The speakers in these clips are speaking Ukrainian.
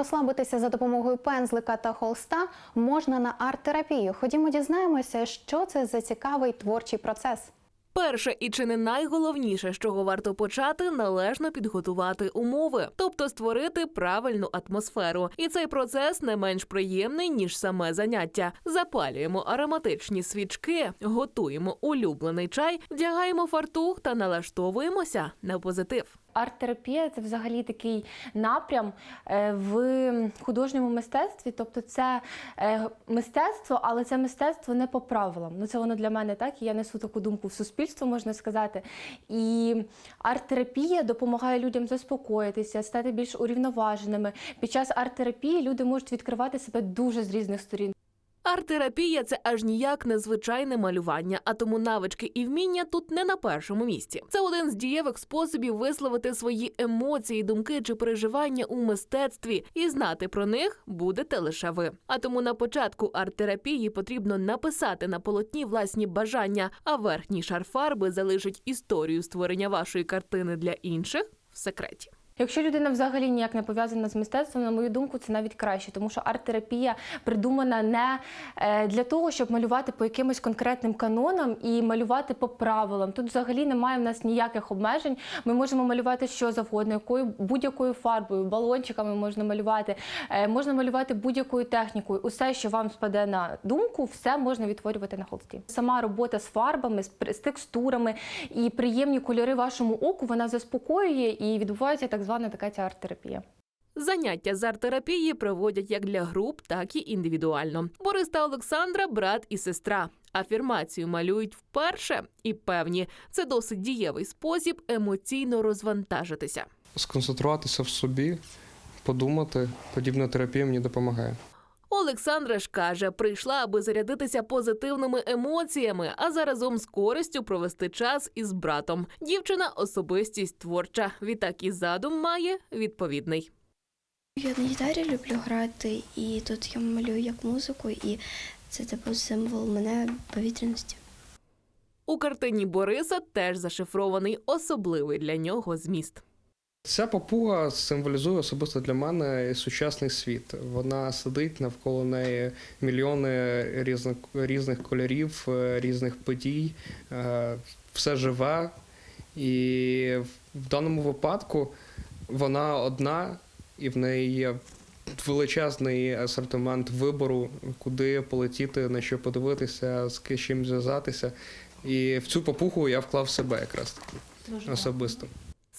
Розслабитися за допомогою пензлика та холста можна на арт-терапію. Ходімо дізнаємося, що це за цікавий творчий процес. Перше і чи не найголовніше, з чого варто почати, належно підготувати умови, тобто створити правильну атмосферу. І цей процес не менш приємний ніж саме заняття. Запалюємо ароматичні свічки, готуємо улюблений чай, вдягаємо фартух та налаштовуємося на позитив. Арт-терапія це взагалі такий напрям е, в художньому мистецтві. Тобто, це е, мистецтво, але це мистецтво не по правилам. Ну це воно для мене так. І я несу таку думку в суспільство, можна сказати. І арт-терапія допомагає людям заспокоїтися, стати більш урівноваженими. Під час арт-терапії люди можуть відкривати себе дуже з різних сторін. Арт-терапія – це аж ніяк не звичайне малювання, а тому навички і вміння тут не на першому місці. Це один з дієвих способів висловити свої емоції, думки чи переживання у мистецтві, і знати про них будете лише ви. А тому на початку арт-терапії потрібно написати на полотні власні бажання, а верхній шар фарби залишить історію створення вашої картини для інших в секреті. Якщо людина взагалі ніяк не пов'язана з мистецтвом, на мою думку, це навіть краще, тому що арт-терапія придумана не е, для того, щоб малювати по якимось конкретним канонам і малювати по правилам. Тут взагалі немає в нас ніяких обмежень. Ми можемо малювати що завгодно, якою будь-якою фарбою, балончиками можна малювати, е, можна малювати будь-якою технікою. Усе, що вам спаде на думку, все можна відтворювати на холсті. Сама робота з фарбами, з, текстурами і приємні кольори вашому оку вона заспокоює і відбувається так звана така ця арт-терапія. Заняття з арт-терапії проводять як для груп, так і індивідуально. Борис та Олександра брат і сестра. Афірмацію малюють вперше і певні, це досить дієвий спосіб емоційно розвантажитися. сконцентруватися в собі, подумати. Подібна терапія мені допомагає. Олександра ж каже, прийшла, аби зарядитися позитивними емоціями, а заразом з користю провести час із братом. Дівчина особистість творча. Відтак і задум має відповідний. Я на гітарі люблю грати, і тут я малюю як музику, і це типу символ мене повітряності. У картині Бориса теж зашифрований особливий для нього зміст. Ця папуга символізує особисто для мене сучасний світ. Вона сидить навколо неї мільйони різних, різних кольорів, е, різних подій, е, все живе. І в даному випадку вона одна, і в неї є величезний асортимент вибору, куди полетіти, на що подивитися, з чим зв'язатися. І в цю папуху я вклав себе якраз таки особисто.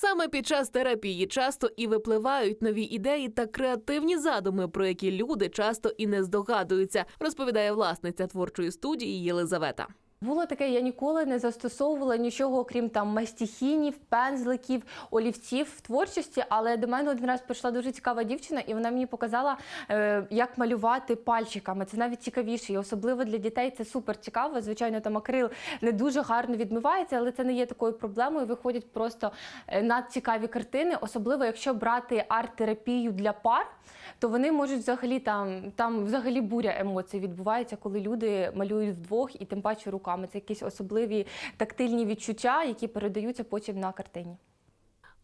Саме під час терапії часто і випливають нові ідеї та креативні задуми, про які люди часто і не здогадуються, розповідає власниця творчої студії Єлизавета. Було таке, я ніколи не застосовувала нічого, окрім там мастихінів, пензликів, олівців в творчості. Але до мене один раз прийшла дуже цікава дівчина, і вона мені показала, е, як малювати пальчиками. Це навіть цікавіше, і особливо для дітей це супер цікаво. Звичайно, там акрил не дуже гарно відмивається, але це не є такою проблемою. Виходять просто е, надцікаві картини, особливо якщо брати арт-терапію для пар. То вони можуть взагалі там, там взагалі буря емоцій відбувається, коли люди малюють вдвох і тим паче руками. Це якісь особливі тактильні відчуття, які передаються потім на картині.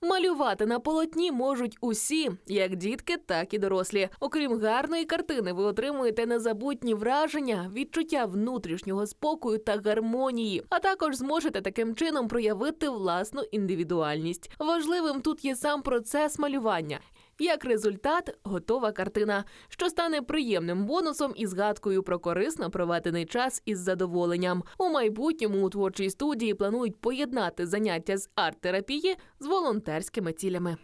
Малювати на полотні можуть усі, як дітки, так і дорослі. Окрім гарної картини, ви отримуєте незабутні враження, відчуття внутрішнього спокою та гармонії, а також зможете таким чином проявити власну індивідуальність. Важливим тут є сам процес малювання. Як результат, готова картина, що стане приємним бонусом і згадкою про корисно проведений час із задоволенням. У майбутньому у творчій студії планують поєднати заняття з арт-терапії з волонтерськими цілями.